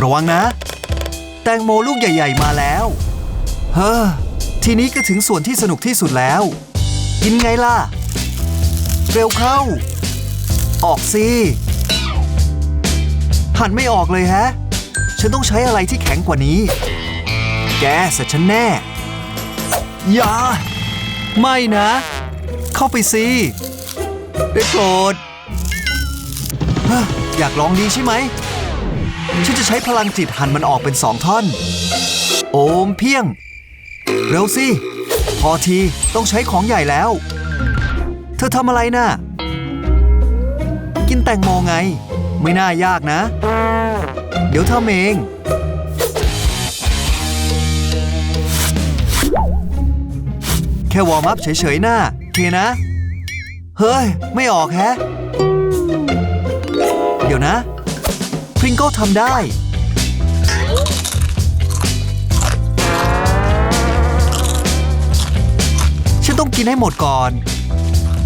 ระวังนะ แตงโมลูกใหญ่ ๆ มาแล้ว เฮ้อ ทีนี้ก็ถึงส่วนที่สนุกที่สุดแล้ว กินไงล่ะ เร็วเข้า ออกสิ หันไม่ออกเลยแฮะ ฉันต้องใช้อะไรที่แข็งกว่านี้ แกเสร็จฉันแน่ อย่า ไม่นะ เข้าไปสิ ได้โปรดอยากลองดีใช่ไหม ฉันจะใช้พลังจิตหั่นมันออกเป็นสองท่อน โอมเพียง เร็วสิ พอทีต้องใช้ของใหญ่แล้ว เธอทำอะไรน่ะ กินแตงโมไง ไม่น่ายากนะ เดี๋ยวทำเองแค่วอร์มอัพเฉยๆน่าเคนะ เฮ้ย ไม่ออกแฮะ เดี๋ยวนะ พริง g ก e ทำได้ ฉันต้องกินให้หมดก่อน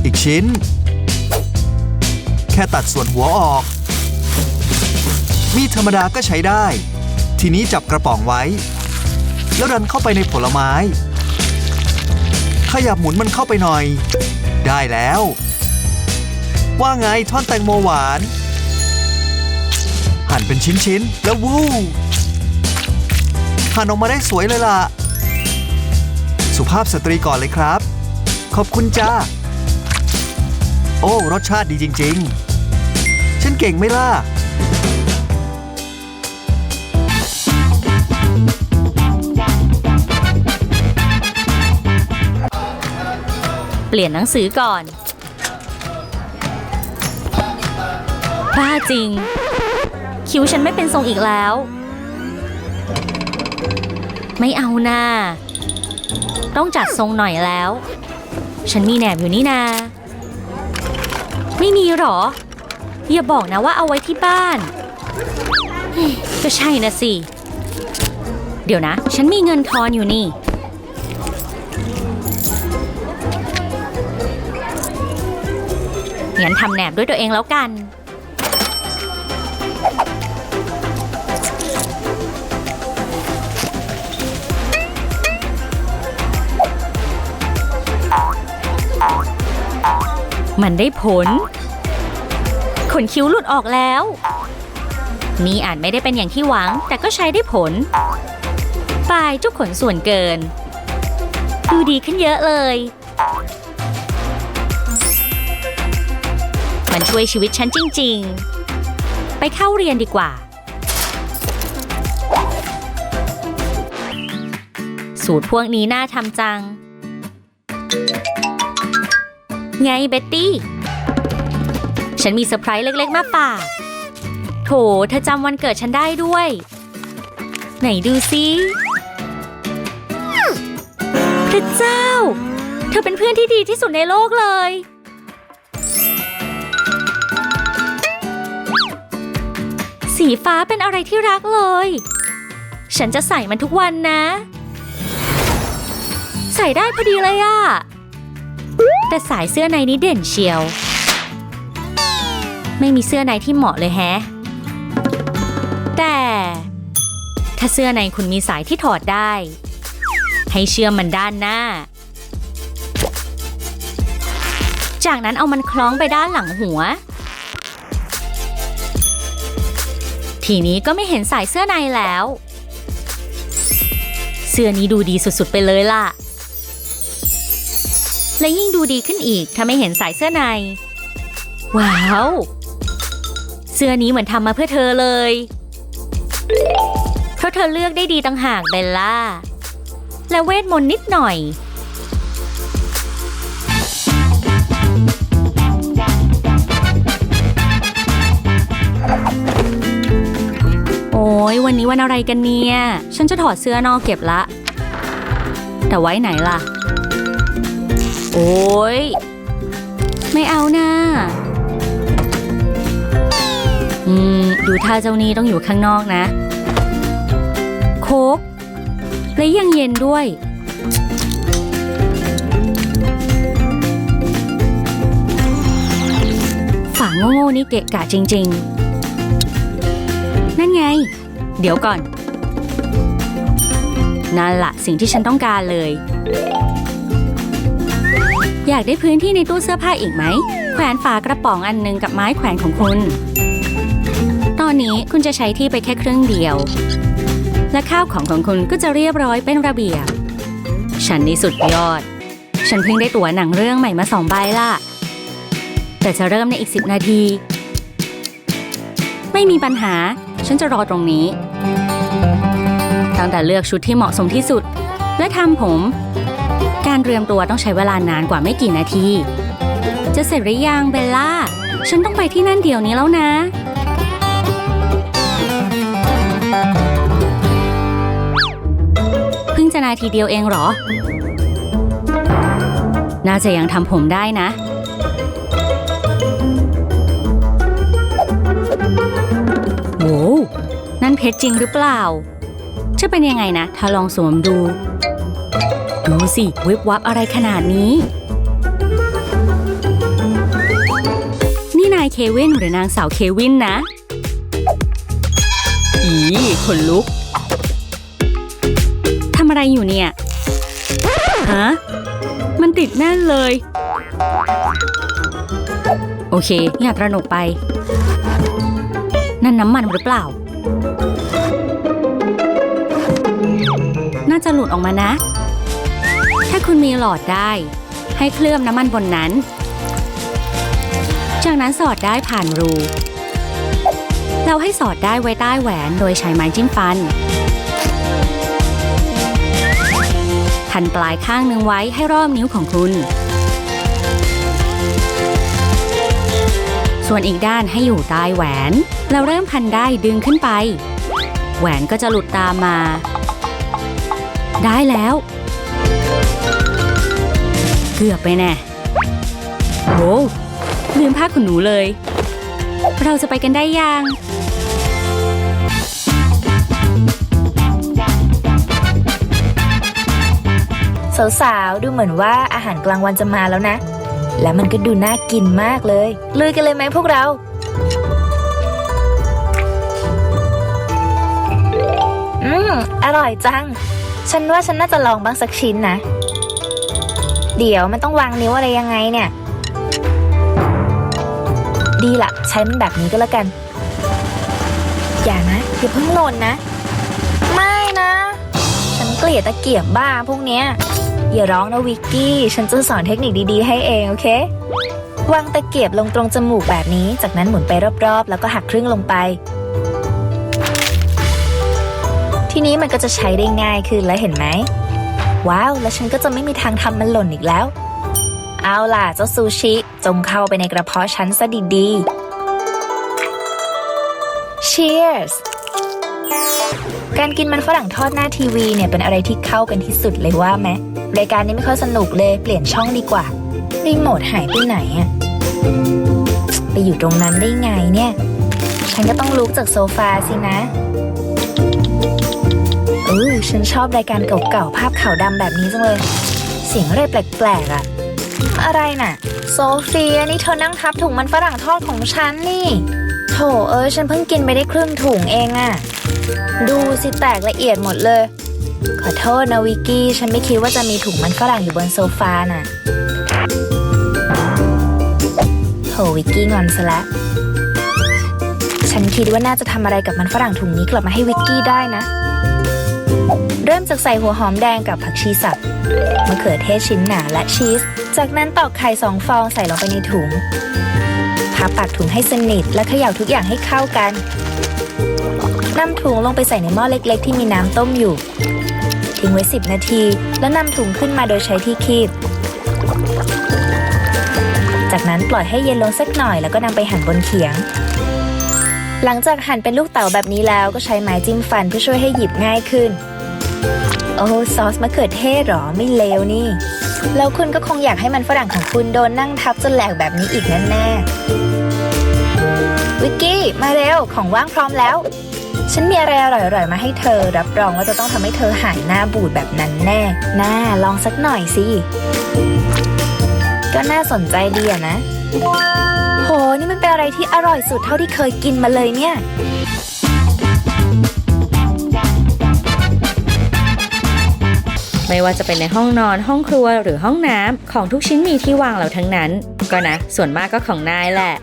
อีกชิ้น แค่ตัดส่วนหัวออก มีดธรรมดาก็ใช้ได้ ทีนี้จับกระป๋องไว้ แล้วดันเข้าไปในผลไม้ ขยับหมุนมันเข้าไปหน่อย ได้แล้ว ว่าไงท่อนแตงโมหวาน หั่นเป็นชิ้นๆ แล้ววู้หั่นออกมาได้สวยเลยล่ะ สุภาพสตรีก่อนเลยครับ ขอบคุณจ้า โอ้ รสชาติดีจริง ๆ ฉันเก่งไหมล่ะเปลี่ยนหนังสือก่อนบ้าจริง คิ้วฉันไม่เป็นทรงอีกแล้ว ไม่เอานาต้องจัดทรงหน่อยแล้ว ฉันมีแหนบอยู่นี่นา ไม่มีหรอ อย่าบอกนะว่าเอาไว้ที่บ้าน ก็ใช่นะสิ เดี๋ยวนะ ฉันมีเงินทอนอยู่นี่ งั้นทำแหนบด้วยตัวเองแล้วกัน มันได้ผล ขนคิ้วหลุดออกแล้ว นี่อาจไม่ได้เป็นอย่างที่หวัง แต่ก็ใช้ได้ผล ปลายจ้าขนส่วนเกิน ดูดีขึ้นเยอะเลย มันช่วยชีวิตฉันจริง ๆ ไปเข้าเรียนดีกว่า สูตรพวกนี้น่าทำจัง ไงเบ็ตตี้ ฉันมีเซอร์ไพรส์เล็กๆ มาฝากโถเธอจำวันเกิดฉันได้ด้วย ไหนดูซิพระเจ้า เธอเป็นเพื่อนที่ดีที่สุดในโลกเลย สีฟ้าเป็นอะไรที่รักเลย ฉันจะใส่มันทุกวันนะ ใส่ได้พอดีเลยอะ แต่สายเสื้อในนี้เด่นเชียว ไม่มีเสื้อในที่เหมาะเลยแฮะ แต่ ถ้าเสื้อในคุณมีสายที่ถอดได้ ให้เชื่อมมันด้านหน้า จากนั้นเอามันคล้องไปด้านหลังหัว ทีนี้ก็ไม่เห็นสายเสื้อในแล้ว เสื้อนี้ดูดีสุดๆไปเลยล่ะ และยิ่งดูดีขึ้นอีกถ้าไม่เห็นสายเสื้อใน ว้าว เสื้อนี้เหมือนทำมาเพื่อเธอเลย เพราะเธอเลือกได้ดีต่างหากเบลล่า และเวทมนต์นิดหน่อยโอ้ยวันนี้วันอะไรกันเนี่ย ฉันจะถอดเสื้อนอกเก็บละ แต่ไว้ไหนล่ะ โอ้ย ไม่เอานะอืม ดูท่าเจ้านี้ต้องอยู่ข้างนอกนะ โคกและยังเย็นด้วย ฝาโง่ๆนี่เกะกะจริง ๆ นั่นไง เดี๋ยวก่อน นั่นละสิ่งที่ฉันต้องการเลย อยากได้พื้นที่ในตู้เสื้อผ้าอีกไหม แขวนฝากระป๋องอันหนึงกับไม้แขวนของคุณ ตอนนี้คุณจะใช้ที่ไปแค่ครึ่งเดียว และข้าวของของคุณก็จะเรียบร้อยเป็นระเบียบ ฉันนี่สุดยอด ฉันเพิ่งได้ตั๋วหนังเรื่องใหม่มาสองใบล่ะ แต่จะเริ่มในอีกสิบนาที ไม่มีปัญหา ฉันจะรอตรงนี้ ตั้งแต่เลือกชุดที่เหมาะสมที่สุด และทำผม การเตรียมตัวต้องใช้เวลานานกว่าไม่กี่นาที จะเสร็จหรือยังเบลล่า ฉันต้องไปที่นั่นเดี๋ยวนี้แล้วนะ เพิ่งจะนาทีเดียวเองเหรอ น่าจะยังทำผมได้นะโว้วนั่นเพชรจริงหรือเปล่า จะเป็นยังไงนะ ถ้าลองสวมดู ดูสิวิบวับอะไรขนาดนี้ นี่นายเควินหรือนางสาวเควินนะ อีขนลุกทำอะไรอยู่เนี่ยฮะมันติดแน่นเลย โอเค อย่าตระหนกไป นั่นน้ำมันหรือเปล่า น่าจะหลุดออกมานะ คุณมีหลอดได้ ให้เคลือบน้ำมันบนนั้น จากนั้นสอดได้ผ่านรู เราให้สอดได้ไว้ใต้แหวนโดยใช้ไม้จิ้มฟัน พันปลายข้างหนึ่งไว้ให้รอบนิ้วของคุณ ส่วนอีกด้านให้อยู่ใต้แหวน เราเริ่มพันได้ดึงขึ้นไป แหวนก็จะหลุดตามมา ได้แล้ว เกือบไปแน่โว้ลืมผ้าขนหนูเลย เราจะไปกันได้ยังสาวๆ ดูเหมือนว่าอาหารกลางวันจะมาแล้วนะ และมันก็ดูน่ากินมากเลยลุยกันเลยไหมพวกเรา อืม อร่อยจัง ฉันว่าฉันน่าจะลองบ้างสักชิ้นนะ เดี๋ยวมันต้องวางนิ้วอะไรยังไงเนี่ย ดีละใช้มันแบบนี้ก็แล้วกัน อย่านะอย่าเพิ่งหล่นนะ ไม่นะ ฉันเกลียดตะเกียบบ้าพวกเนี้ยอย่าร้องนะวิกกี้ ฉันจะสอนเทคนิคดีๆให้เอง โอเค วางตะเกียบลงตรงจมูกแบบนี้ จากนั้นหมุนไปรอบๆ แล้วก็หักครึ่งลงไป ทีนี้มันก็จะใช้ได้ง่ายขึ้นแล้วเห็นไหม ว้าว แล้วฉันก็จะไม่มีทางทำมันหล่นอีกแล้ว เอาล่ะ เจ้าซูชิ จงเข้าไปในกระเพาะฉันซะดีๆ Cheers การกินมันฝรั่งทอดหน้าทีวีเนี่ยเป็นอะไรที่เข้ากันที่สุดเลยว่าไหมรายการนี้ไม่ค่อยสนุกเลยเปลี่ยนช่องดีกว่ารีโมทหายไปไหนอะไปอยู่ตรงนั้นได้ไงเนี่ย ฉันก็ต้องลุกจากโซฟาสินะ เออฉันชอบรายการเก่าๆ ภาพขาวดำแบบนี้จังเลย เสียงอะไรแปลกๆอะอะไรน่ะ โซเฟียนี่เธอนั่งทับถุงมันฝรั่งทอดของฉันนี่โถเอ้ยฉันเพิ่งกินไปได้ครึ่งถุงเองอะดูสิแตกละเอียดหมดเลย ขอโทษนะวิกกี้ ฉันไม่คิดว่าจะมีถุงมันฝรั่งอยู่บนโซฟาน่ะโถวิกกี้งอนซะละฉันคิดว่าน่าจะทำอะไรกับมันฝรั่งถุงนี้กลับมาให้วิกกี้ได้นะ จากใส่หัวหอมแดงกับผักชีสับมะเขือเทศชิ้นหนาและชีส จากนั้นตอกไข่สองฟองใส่ลงไปในถุง พับปากถุงให้สนิท และเขย่าทุกอย่างให้เข้ากันนำถุงลงไปใส่ในหม้อเล็ก ๆ ที่มีน้ำต้มอยู่ ทิ้งไว้ 10 นาที แล้วนำถุงขึ้นมาโดยใช้ที่คีบ จากนั้นปล่อยให้เย็นลงสักหน่อยแล้วก็นำไปหั่นบนเขียง หลังจากหั่นเป็นลูกเต๋าแบบนี้แล้วก็ใช้ไม้จิ้มฟันเพื่อช่วยให้หยิบง่ายขึ้น โอ้ซอสมะเขือเทศหรอไม่เลวนี่ แล้วคุณก็คงอยากให้มันฝรั่งของคุณโดนนั่งทับจนแหลกแบบนี้อีกแน่ๆวิกกี้มาเร็วของว่างพร้อมแล้ว ฉันมีอะไรอร่อยๆมาให้เธอ รับรองว่าจะต้องทำให้เธอหายหน้าบูดแบบนั้นแน่น่าลองสักหน่อยสิก็น่าสนใจดีอะนะ โห นี่มันเป็นอะไรที่อร่อยสุดเท่าที่เคยกินมาเลยเนี่ย ไม่ว่าจะเป็นในห้องนอนห้องครัวหรือห้องน้ำของทุกชิ้นมีที่วางแล้วทั้งนั้น ก็นะ ส่วนมากก็ของนายแหละ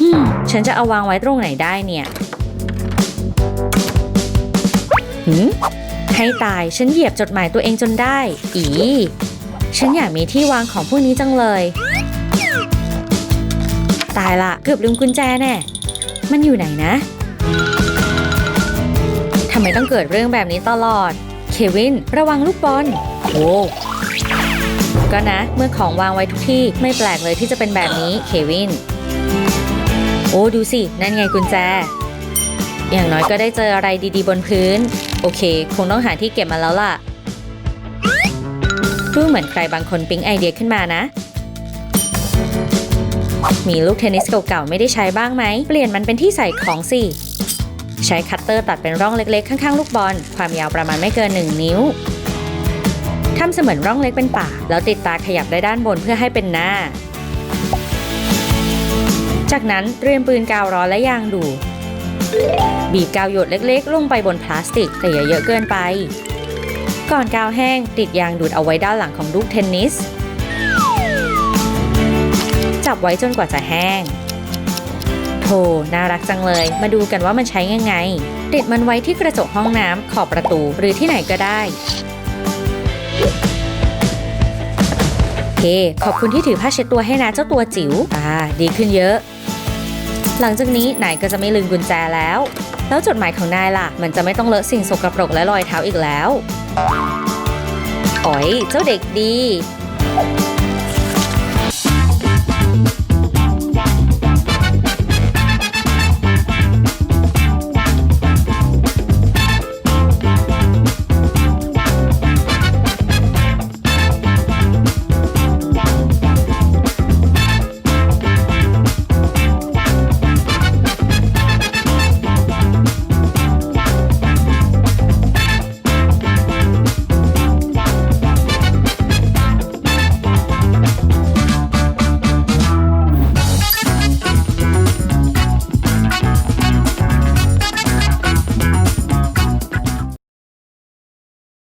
อืมฉันจะเอาวางไว้ตรงไหนได้เนี่ยหืมให้ตายฉันเหยียบจดหมายตัวเองจนได้ อีฉันอยากมีที่วางของพวกนี้จังเลย ตายละเกือบลืมกุญแจแน่มันอยู่ไหนนะทำไมต้องเกิดเรื่องแบบนี้ตลอด วิน ระวังลูกบอลโอ้ก็นะ เมื่อของวางไว้ทุกที่ไม่แปลกเลยที่จะเป็นแบบนี้เควิน โอ้ดูสิ นั่นไงกุญแจ อย่างน้อยก็ได้เจออะไรดีๆ บนพื้น โอเค คงต้องหาที่เก็บมาแล้วล่ะดูเหมือนใครบางคนปิ๊งไอเดียขึ้นมานะ มีลูกเทนนิสเก่าๆไม่ได้ใช้บ้างไหม เปลี่ยนมันเป็นที่ใส่ของสิ ใช้คัตเตอร์ตัดเป็นร่องเล็กๆ ข้างๆ ลูกบอล ความยาวประมาณไม่เกิน 1 นิ้วทำเสมือนร่องเล็กเป็นปากแล้วติดตาขยับได้ด้านบนเพื่อให้เป็นหน้า จากนั้นเตรียมปืนกาวร้อนและยางดู บีบกาวหยดเล็กๆ ลงไปบนพลาสติกแต่อย่าเยอะเกินไป ก่อนกาวแห้งติดยางดูดเอาไว้ด้านหลังของลูกเทนนิส จับไว้จนกว่าจะแห้ง ธน่ารักจังเลย มาดูกันว่ามันใช้ยังไง ติดมันไว้ที่กระจกห้องน้ำขอบประตูหรือที่ไหนก็ได้เฮ้ขอบคุณที่ถือผ้าเช็ดตัวให้นะเจ้าตัวจิ๋ว อ่า ดีขึ้นเยอะ หลังจากนี้นายก็จะไม่ลืมกุญแจแล้ว แล้วจดหมายของนายล่ะ มันจะไม่ต้องเลอะสิ่งสกปรกและรอยเท้าอีกแล้วโอ๋อย เจ้าเด็กดี